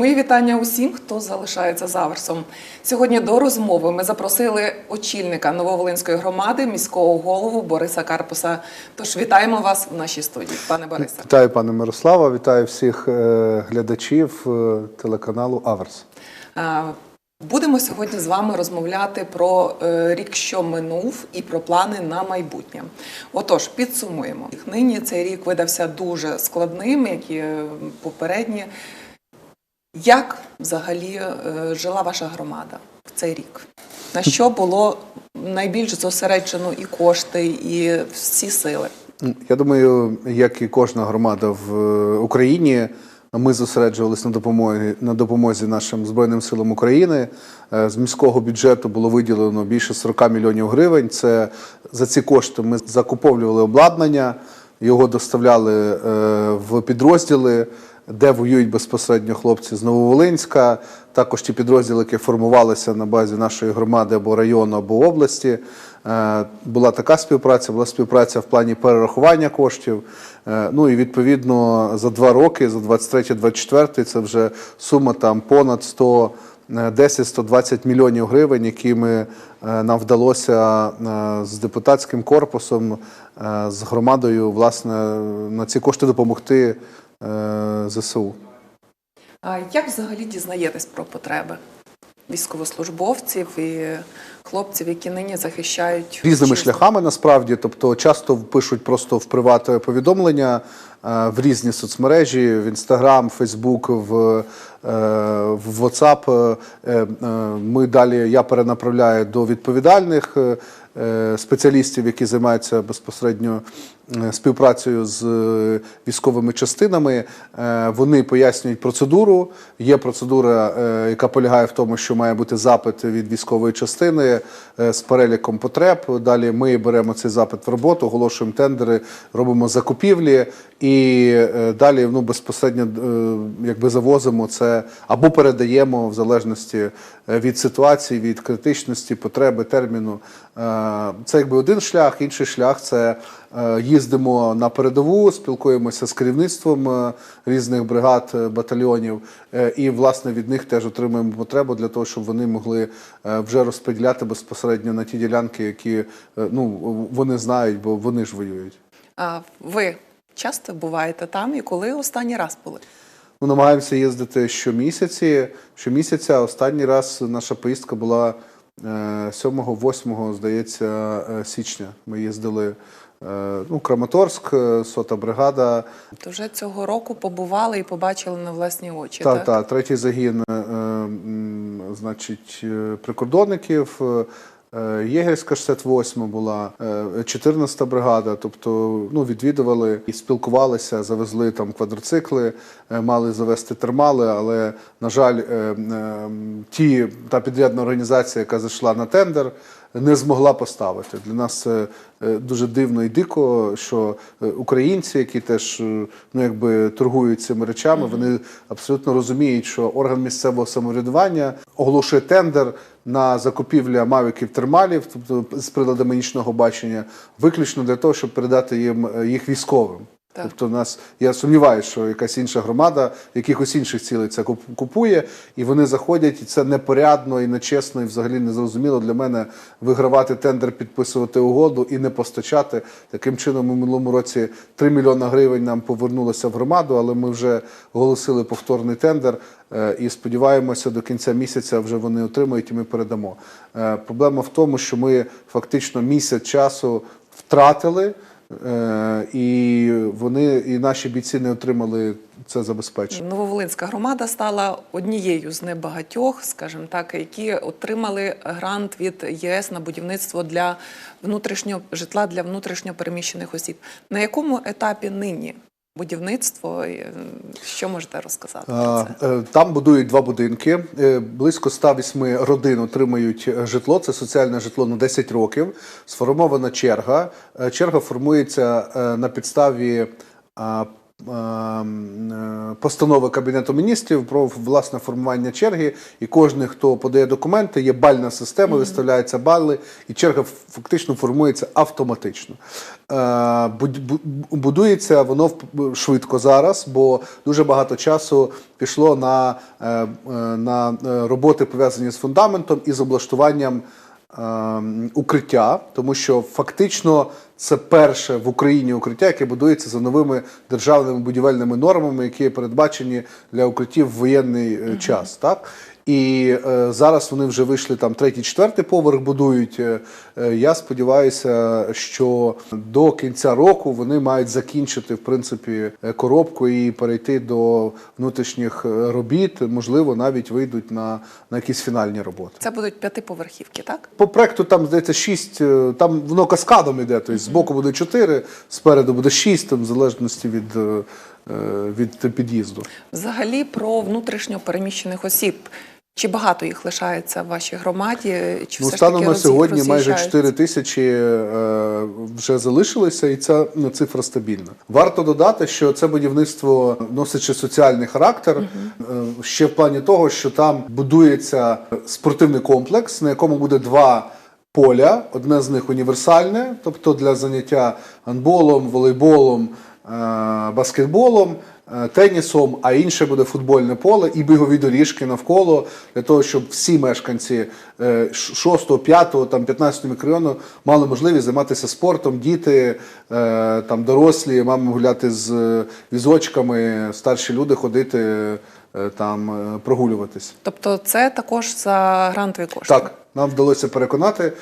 Мої вітання усім, хто залишається за Аверсом. Сьогодні до розмови ми запросили очільника Нововолинської громади, міського голову Бориса Карпуса. Тож вітаємо вас в нашій студії, пане Борисе. Вітаю, пане Мирослава, вітаю всіх е, глядачів е, телеканалу Аверс. Будемо сьогодні з вами розмовляти про е, рік, що минув, і про плани на майбутнє. Отож, підсумуємо. Нині цей рік видався дуже складним, як і попередні. Як взагалі е, жила ваша громада в цей рік? На що було найбільш зосереджено і кошти, і всі сили? Я думаю, як і кожна громада в е, Україні, ми зосереджувалися на допомозі на допомозі нашим збройним силам України. Е, З міського бюджету було виділено більше 40 мільйонів гривень. Це за ці кошти ми закуповували обладнання, його доставляли в підрозділи. Де воюють безпосередньо хлопці з Нововолинська, також ті підрозділи, які формувалися на базі нашої громади або району, або області. Е, Була така співпраця, була співпраця в плані перерахування коштів. Е, Ну і відповідно за два роки, за 23-24, це вже сума там понад 100 10-120 мільйонів гривень, які ми, е, нам вдалося е, з депутатським корпусом, е, з громадою, власне, на ці кошти допомогти е, ЗСУ. А як взагалі дізнаєтесь про потреби військовослужбовців і хлопців, які нині захищають Різними шляхами насправді, тобто часто пишуть просто в приват повідомлення е, в різні соцмережі, в Інстаграм, Фейсбук, в, е, в. Е, е, Ми далі я перенаправляю до відповідальних е, е, спеціалістів, які займаються безпосередньо е, співпрацею з е, військовими частинами. Е, Вони пояснюють процедуру. Є процедура, е, яка полягає в тому, що має бути запит від військової частини е, з переліком потреб. Далі ми беремо цей запит в роботу, оголошуємо тендери, робимо закупівлі і е, далі ну, безпосередньо е, якби завозимо це або передаємо в залежності е, від ситуації, від критичності, потреби, терміну. Це якби один шлях, інший шлях це їздимо на передову, спілкуємося з керівництвом різних бригад, батальйонів, і власне від них теж отримуємо потребу для того, щоб вони могли вже розподіляти безпосередньо на ті ділянки, які ну вони знають, бо вони ж воюють. А ви часто буваєте там і коли останній раз були? Ми намагаємося їздити щомісяці. Щомісяця останній раз наша поїздка була 7-8, здається, е, січня. Ми їздили е, ну, Краматорськ, е, сота бригада. То вже цього року побували і побачили на власні очі. Та, так? та, третій загін, е, значить, е, прикордонників. Е, е, Єгерська 68 була, е, 14-та бригада, тобто ну, відвідували і спілкувалися, завезли там квадроцикли, е, мали завести термали, але, на жаль, е, е, ті, та підрядна організація, яка зайшла на тендер, не змогла поставити. Для нас це е, дуже дивно і дико, що е, українці, які теж е, ну, якби торгують цими речами, вони абсолютно розуміють, що орган місцевого самоврядування оголошує тендер на закупівля мавіків термалів, тобто з приладами нічного бачення, виключно для того, щоб передати їм е, їх військовим. Так. Тобто, у нас я сумніваюся, що якась інша громада якихось інших цілей це купує, і вони заходять, і це непорядно і нечесно, і взагалі незрозуміло для мене вигравати тендер, підписувати угоду і не постачати. Таким чином, у минулому році 3 мільйони гривень нам повернулося в громаду, але ми вже оголосили повторний тендер. е, І сподіваємося, до кінця місяця вже вони отримають і ми передамо. Е, Проблема в тому, що ми фактично місяць часу втратили. Е, і вони, і наші бійці не отримали це забезпечення. Нововолинська громада стала однією з небагатьох, скажімо так, які отримали грант від ЄС на будівництво для внутрішнього житла для внутрішньо переміщених осіб. На якому етапі нині будівництво? Е, Що можете розказати про це? е, Там будують два будинки. Е, Близько 108 родин отримають житло. Це соціальне житло на 10 років. Сформована черга. Черга формується на підставі постанови Кабінету міністрів про власне формування черги, і кожен, хто подає документи, є бальна система, виставляються бали, і черга фактично формується автоматично. Е, буд- бу- Будується воно швидко зараз, бо дуже багато часу пішло на, е, е, на е, роботи пов'язані з фундаментом і з облаштуванням ем, укриття, тому що фактично це перше в Україні укриття, яке будується за новими державними будівельними нормами, які передбачені для укриттів в воєнний е, час. Так? І е, зараз вони вже вийшли там третій, четвертий поверх будують. Е, е, я сподіваюся, що до кінця року вони мають закінчити в принципі е, коробку і перейти до внутрішніх робіт. Можливо, навіть вийдуть на, на якісь фінальні роботи. Це будуть п'ятиповерхівки, так? По проекту там здається шість, там воно каскадом іде. Тобто збоку буде чотири, спереду буде шість, там в залежності від, від під'їзду. Взагалі про внутрішньо переміщених осіб. Чи багато їх лишається в вашій громаді? Чи Ну, все станом на сьогодні майже роз'їжджаються? 4 тисячі е, вже залишилися, і ця ну, цифра стабільна. Варто додати, що це будівництво носить ще соціальний характер, е, ще в плані того, що там будується спортивний комплекс, на якому буде два. Поля, одне з них універсальне, тобто для заняття гандболом, волейболом, е, баскетболом, тенісом, а інше буде футбольне поле і бігові доріжки навколо для того, щоб всі мешканці 6, 5, там 15 мікрорайону мали можливість займатися спортом, діти, е, там дорослі, мами гуляти з е, візочками, старші люди ходити е, там е, прогулюватись. Тобто це також за грантові кошти? Так, нам вдалося переконати, е,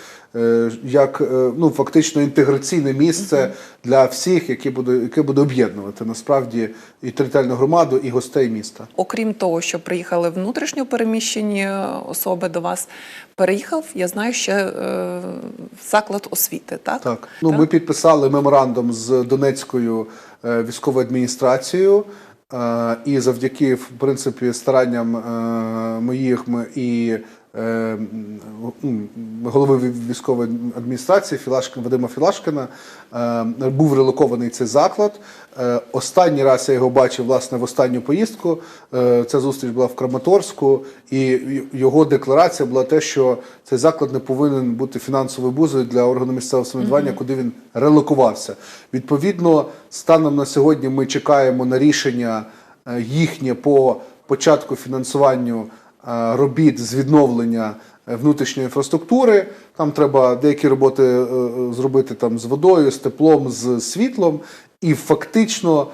як е, ну, фактично інтеграційне місце для всіх, яке буде, яке буде об'єднувати насправді і територіальну громаду, і гостей міста. Окрім того, що приїхали внутрішньо переміщені е, особи до вас, переїхав, я знаю, ще е, заклад освіти, так? Так, ну ми підписали меморандум з Донецькою е, військовою адміністрацією. е, І завдяки в принципі старанням е, моїх і е, голови військової адміністрації Філашкина Вадима Філашкина е, був релокований цей заклад. Е, Останній раз я його бачив власне в останню поїздку. Е, Ця зустріч була в Краматорську, і його декларація була те, що цей заклад не повинен бути фінансовою бузою для органу місцевого самоврядування, куди він релокувався. Відповідно, станом на сьогодні ми чекаємо на рішення е, їхнє по початку фінансуванню е, робіт з відновлення е, внутрішньої інфраструктури. Там треба деякі роботи е, е, зробити там з водою, з теплом, з світлом, і фактично. е,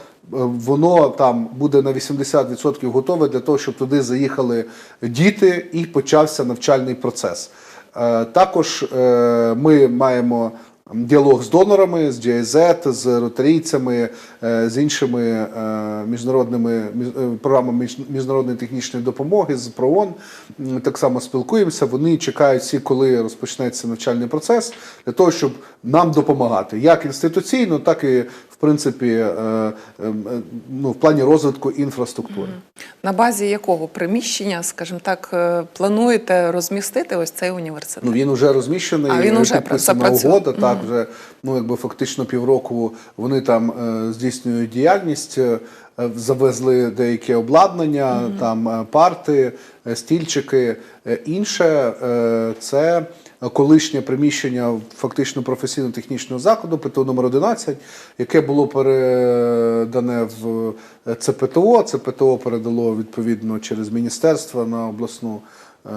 Воно там буде на 80% готове для того, щоб туди заїхали діти і почався навчальний процес. Е, Також е, ми маємо діалог з донорами, з GIZ, з ротарійцями, е, з іншими е, міжнародними е, програмами міжнародної технічної допомоги, з ПРООН. Так само спілкуємося. Вони чекають всі, коли розпочнеться навчальний процес, для того, щоб нам допомагати як інституційно, так і в принципі ну, в плані розвитку інфраструктури. На базі якого приміщення, скажімо так, е, плануєте розмістити ось цей університет? Ну він вже розміщений, А, він уже угода. Так, вже ну якби фактично півроку вони там е, здійснюють діяльність. е, Завезли деяке обладнання, там е, парти, стільчики. Інше це колишнє приміщення фактично професійно-технічного закладу, ПТО номер 11, яке було передане в е, ЦПТО. ЦПТО передало відповідно через міністерство на обласну. е,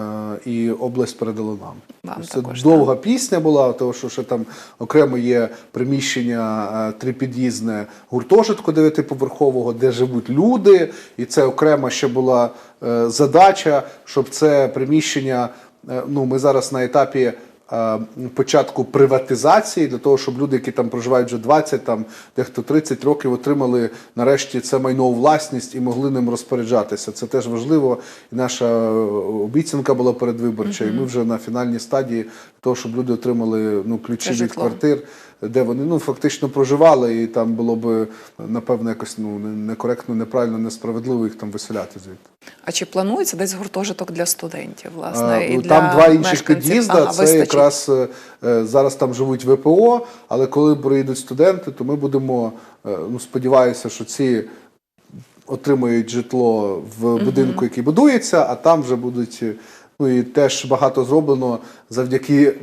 І область передала нам. Вам Це також, довга пісня була, тому що ще там окремо є приміщення е, трипід'їзне гуртожитку дев'ятиповерхового, де живуть люди, і це окрема ще була задача, щоб це приміщення. Е, Ну, ми зараз на етапі. е, Початку приватизації для того, щоб люди, які там проживають вже 20, там дехто 30 років, отримали нарешті це майно у власність і могли ним розпоряджатися. Це теж важливо. І наша е, обіцянка була передвиборча. І ми вже на фінальній стадії того, щоб люди отримали ну ключі від квартир де вони ну фактично проживали, і там було б напевно якось ну некоректно, неправильно, несправедливо їх там виселяти звідти. А чи планується десь гуртожиток для студентів, А, власне? і ну, для там два інших під'їзда. Ага, це вистачить. якраз е, е, зараз там живуть ВПО, але коли приїдуть студенти, то ми будемо е, ну сподіваюся, що ці отримують житло в будинку, який будується, а там вже будуть. Ну і теж багато зроблено завдяки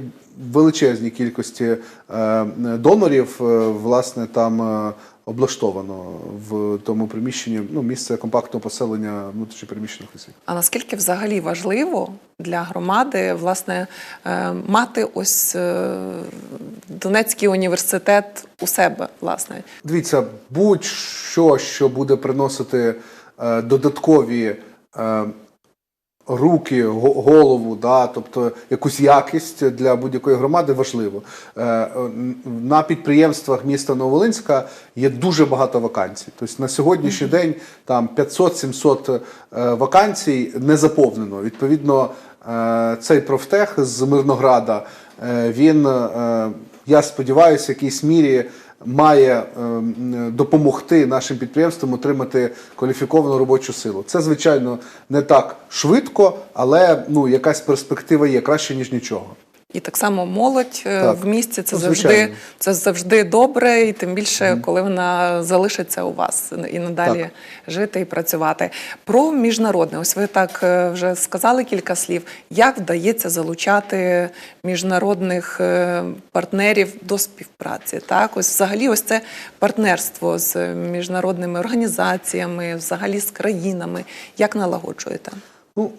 величезній кількості е, донорів. е, Власне, там облаштовано в тому приміщенні ну, місце компактного поселення внутрішньопереміщених осіб. А наскільки взагалі важливо для громади власне е, мати ось е, Донецький університет у себе, власне? Дивіться, будь-що, що буде приносити е, додаткові руки, голову, да, тобто якусь якість для будь-якої громади, важливо. Е, на підприємствах міста Новолинська є дуже багато вакансій. Тобто на сьогоднішній день там 500-700 е, вакансій не заповнено. Відповідно, е, цей профтех з Мирнограда, він, я сподіваюся, в якійсь мірі має ем, допомогти нашим підприємствам отримати кваліфіковану робочу силу. Це, звичайно, не так швидко, але ну, якась перспектива є краще, ніж нічого. І так само молодь е, Так. в місті це завжди це завжди добре, і тим більше, коли вона залишиться у вас і надалі Так. жити і працювати. Про міжнародне, ось ви так е, вже сказали кілька слів. Як вдається залучати міжнародних е, партнерів до співпраці? Так, ось взагалі, ось це партнерство з міжнародними організаціями, взагалі з країнами. Як налагоджуєте? Ну,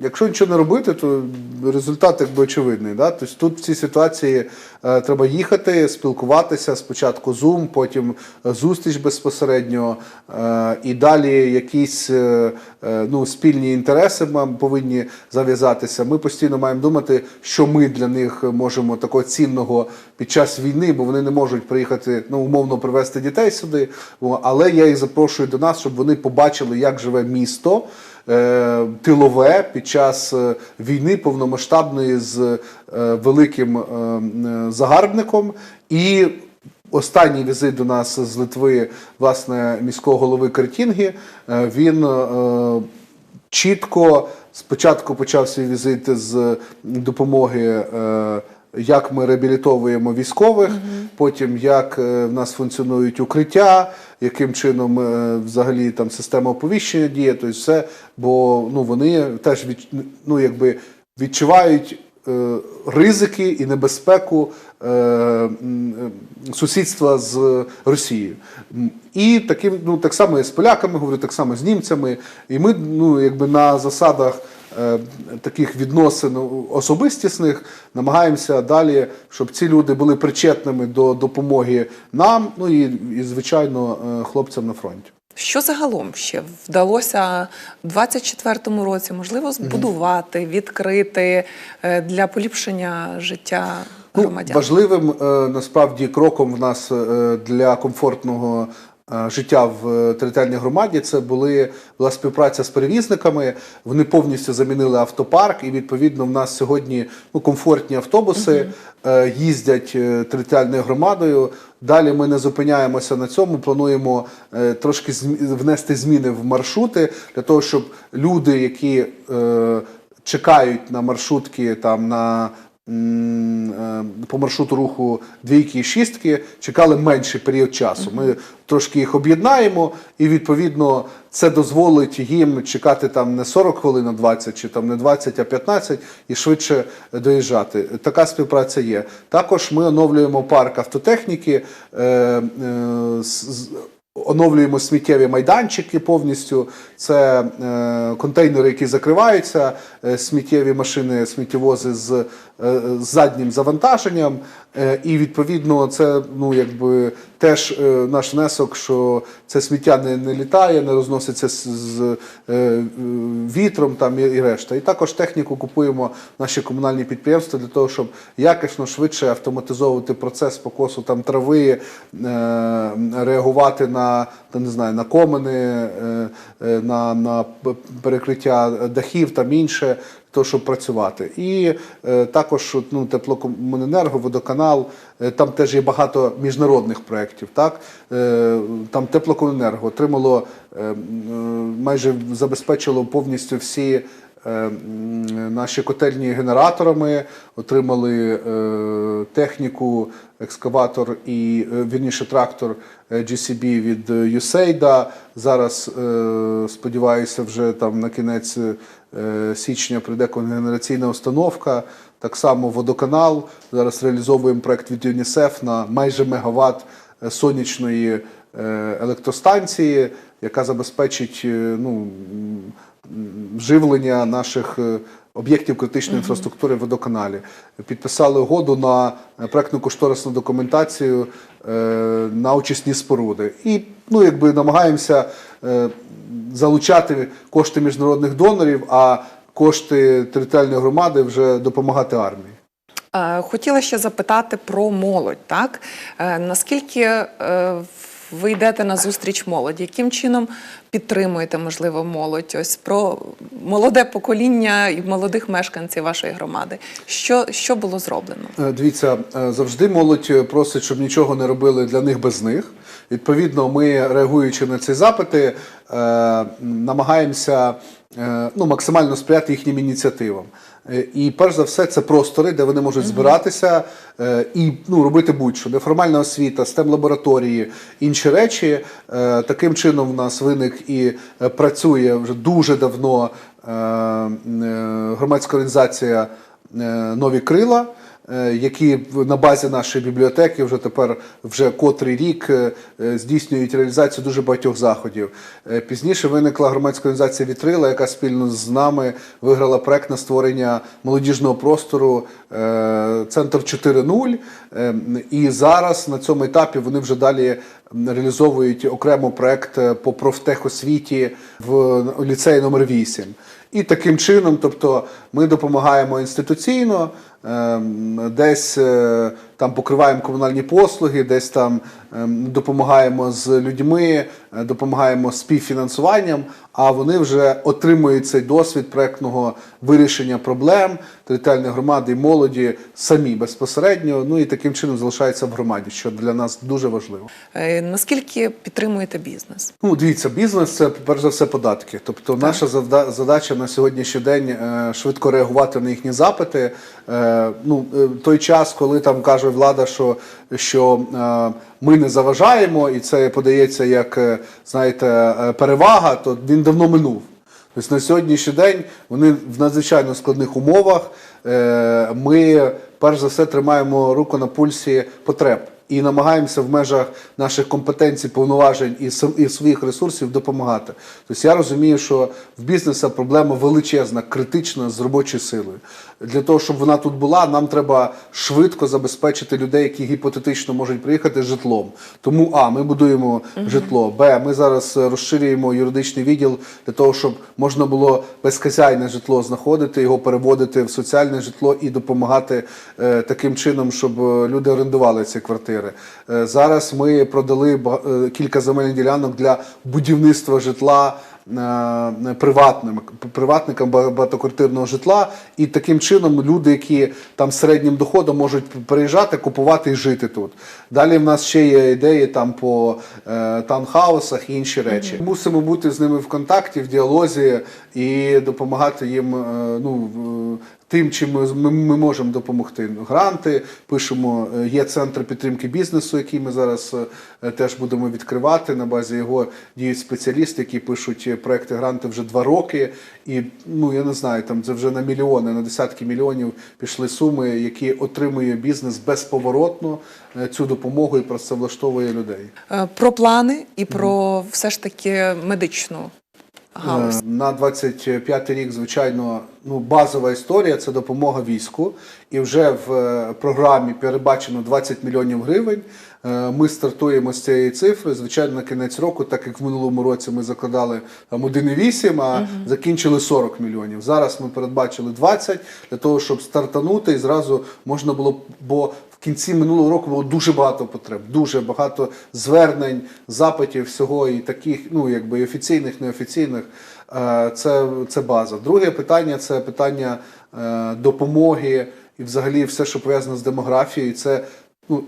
якщо нічого не робити, то результат якби очевидний. Да? Тобто тут в цій ситуації е, треба їхати, спілкуватися, спочатку Zoom, потім е, зустріч безпосередньо, е, і далі якісь е, е, ну, спільні інтереси повинні зав'язатися. Ми постійно маємо думати, що ми для них можемо такого цінного під час війни, бо вони не можуть приїхати, ну умовно привезти дітей сюди. Але я їх запрошую до нас, щоб вони побачили, як живе місто тилове під час е, війни повномасштабної з е, великим е, е, загарбником. І останній візит до нас з Литви, власне, міського голови Картінги, е, він е, чітко спочатку почав свій візит з допомоги. е, Як ми реабілітовуємо військових, потім як е, в нас функціонують укриття, яким чином е, взагалі там система оповіщення діє, тобто все, бо ну вони теж від, ну, якби відчувають е, ризики і небезпеку е, сусідства з Росією. І таким, ну так само і з поляками, говорю, так само з німцями. І ми ну, якби на засадах. Е, Таких відносин особистісних намагаємося далі, щоб ці люди були причетними до допомоги нам, ну і, і звичайно, е, хлопцям на фронті. Що загалом ще вдалося в 24-му році можливо збудувати, відкрити е, для поліпшення життя Ну, громадян? важливим е, насправді кроком в нас для комфортного життя в е, територіальній громаді це були була співпраця з перевізниками. Вони повністю замінили автопарк, і відповідно в нас сьогодні ну, комфортні автобуси е, їздять е, територіальною громадою. Далі ми не зупиняємося на цьому. Плануємо е, трошки внести зміни в маршрути для того, щоб люди, які е, чекають на маршрутки там на е, по маршруту руху двійки і шістки чекали менший період часу. Ми трошки їх об'єднаємо, і відповідно це дозволить їм чекати там не 40 хвилин, а 20, чи там не 20, а 15 і швидше доїжджати. Така співпраця є. Також ми оновлюємо парк автотехніки. Е, е, з- Оновлюємо сміттєві майданчики повністю. Це е, контейнери, які закриваються, е, сміттєві машини, сміттєвози з, е, з заднім завантаженням. Е, і відповідно це ну, якби, теж е, наш внесок, що це сміття не, не літає, не розноситься з, з е, е, вітром там, і, і решта. І також техніку купуємо наші комунальні підприємства для того, щоб якісно швидше автоматизовувати процес покосу там трави, е, реагувати на та не знаю, на комини, е, на, на перекриття дахів там інше, того, щоб працювати. І е, також ну, теплокомуненерго, водоканал, е, там теж є багато міжнародних проєктів. Так? Е, там теплокомуненерго отримало е, е, майже забезпечило повністю всі. Е, Наші котельні генераторами отримали е, техніку, екскаватор і е, вірніше трактор GCB від USAID. Зараз сподіваюся, вже там на кінець січня прийде конгенераційна установка. Так само водоканал. Зараз реалізовуємо проект від ЮНІСЕФ на майже мегаватт сонячної електростанції, яка забезпечить ну, живлення наших е, об'єктів критичної інфраструктури в водоканалі. Підписали угоду на е, проектно-кошторисну документацію е, на очисні споруди. І ну, якби намагаємося залучати кошти міжнародних донорів, а кошти територіальної громади вже допомагати армії. Хотіла ще запитати про молодь. Так наскільки е, ви йдете на зустріч молоді? Яким чином підтримуєте, можливо, молодь? Ось про молоде покоління і молодих мешканців вашої громади. Що, що було зроблено? Е, Дивіться, е, завжди молодь е, просить, щоб нічого не робили для них без них. Відповідно, ми, реагуючи на ці запити, намагаємося ну, максимально сприяти їхнім ініціативам. Е, І перш за все, це простори, де вони можуть збиратися е, і ну, робити будь-що. Неформальна освіта, стем лабораторії, інші речі. Е, Таким чином в нас виник і працює вже дуже давно громадська організація Нові крила. Е, Які на базі нашої бібліотеки вже тепер вже котрий рік е, е, здійснюють реалізацію дуже багатьох заходів. Пізніше виникла громадська організація Вітрила, яка спільно з нами виграла проект на створення молодіжного простору Центр 4.0. Е, І зараз на цьому етапі вони вже далі реалізовують окремо проект е, по профтехосвіті в ліцеї номер 8. І таким чином, тобто, ми допомагаємо інституційно, ем, десь е, там покриваємо комунальні послуги, десь там ем, допомагаємо з людьми, е, допомагаємо співфінансуванням, а вони вже отримують цей досвід проектного вирішення проблем територіальної громади і молоді самі безпосередньо. Ну і таким чином залишаються в громаді, що для нас дуже важливо. Е, Наскільки підтримуєте бізнес? Ну, дивіться, бізнес це перш за все податки. Тобто, наша завда- задача на сьогоднішній день е, швидко реагувати на їхні запити. Ну, той час, коли там каже влада, що, що е, ми не заважаємо, і це подається як е, знаєте, е, перевага, то він давно минув. Тобто на сьогоднішній день вони в надзвичайно складних умовах. Ми перш за все тримаємо руку на пульсі потреб і намагаємося в межах наших компетенцій, повноважень і своїх ресурсів допомагати. Тобто я розумію, що в бізнесу проблема величезна, критична з робочою силою. Для того, щоб вона тут була, нам треба швидко забезпечити людей, які гіпотетично можуть приїхати житлом. Тому а ми будуємо житло. Б. Ми зараз е, розширюємо юридичний відділ для того, щоб можна було безхазяйне житло знаходити, його переводити в соціальне житло і допомагати е, таким чином, щоб е, люди орендували ці квартири. Е, зараз ми продали е, кілька земельних ділянок для будівництва житла. Е, Приватним приватникам багатоквартирного житла, і таким чином люди, які там з середнім доходом можуть приїжджати, купувати і жити тут. Далі в нас ще є ідеї там по е, таунхаусах і інші речі. Мусимо бути з ними в контакті, в діалозі і допомагати їм е, ну, тим, чим ми, ми, ми можемо допомогти. Гранти пишемо. е, Є центр підтримки бізнесу, який ми зараз е, теж будемо відкривати. На базі його діють спеціалісти, які пишуть е, проекти гранти вже два роки. І ну я не знаю, там це вже на мільйони, на десятки мільйонів пішли суми, які отримує бізнес безповоротно цю допомогу і працевлаштовує людей. Про плани і про все ж таки медичну галузь. Е, На 25 рік, звичайно, ну базова історія це допомога війську. І вже в е, програмі передбачено 20 мільйонів гривень. Е, Ми стартуємо з цієї цифри. Звичайно, на кінець року, так як в минулому році ми закладали там 1,8, а закінчили 40 мільйонів. Зараз ми передбачили 20 для того, щоб стартанути і зразу можна було бо кінці минулого року було дуже багато потреб, дуже багато звернень, запитів всього і таких, ну якби офіційних, неофіційних. Е, Це, це база. Друге питання це питання е, допомоги і взагалі все, що пов'язано з демографією. Це ну,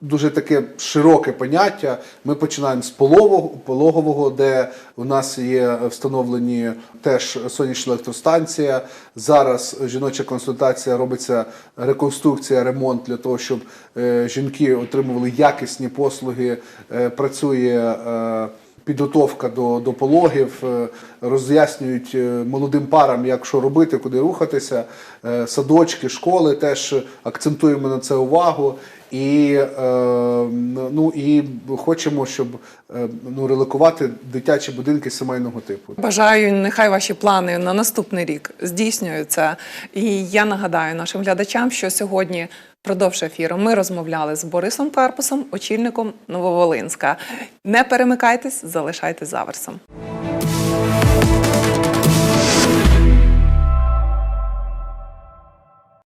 дуже таке широке поняття. Ми починаємо з пологового, пологового, де у нас є встановлені теж сонячна електростанція. Зараз жіноча консультація робиться реконструкція, ремонт для того, щоб е, жінки отримували якісні послуги. Е, працює. Е, Підготовка до, до пологів, роз'яснюють молодим парам, як що робити, куди рухатися. Садочки, школи теж акцентуємо на це увагу. І, е, ну, і хочемо, щоб е, ну, релокувати дитячі будинки сімейного типу. Бажаю, нехай ваші плани на наступний рік здійснюються. І я нагадаю нашим глядачам, що сьогодні впродовж ефіру ми розмовляли з Борисом Карпусом, очільником Нововолинська. Не перемикайтесь, залишайтесь за версом.